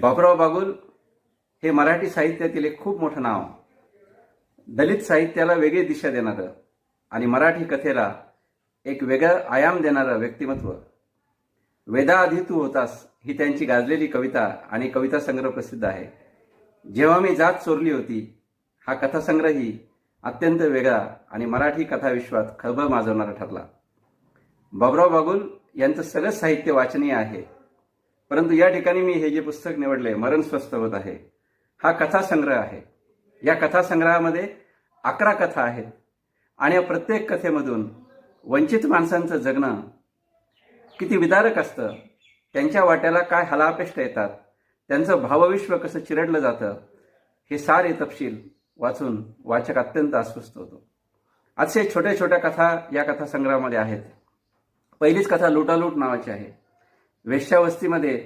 बाबुराव बागुल हे मराठी साहित्यातील एक खूप मोठं नाव. दलित साहित्याला वेगळी दिशा देणारं आणि मराठी कथेला एक वेगळा आयाम देणारं व्यक्तिमत्व. वेदा तू होतास ही त्यांची गाजलेली कविता आणि कविता संग्रह प्रसिद्ध आहे. जेव्हा मी जात चोरली होती हा कथासंग्रही अत्यंत वेगळा आणि मराठी कथाविश्वात खळबळ माजवणारा ठरला. बाबुराव बागुल यांचं सगळं साहित्य वाचनीय आहे. परंतु या ठिकाणी मी हे जे पुस्तक निवडले मरण स्वस्थ होत आहे. हा कथासंग्रह आहे. या कथासंग्रहामध्ये अकरा कथा आहेत. आणि या प्रत्येक कथेमधून वंचित माणसांचं जगणं किती विदारक असतं त्यांच्या वाट्याला काय हलापेष्ट येतात त्यांचं भावविश्व कसं चिरडलं जातं हे सारे तपशील वाचून वाचक अत्यंत अस्वस्थ होतो. असे छोट्या छोट्या कथा या कथासंग्रहामध्ये आहेत. पहिलीच कथा लुटालूट नावाची आहे. वेश्यावस्तीमध्ये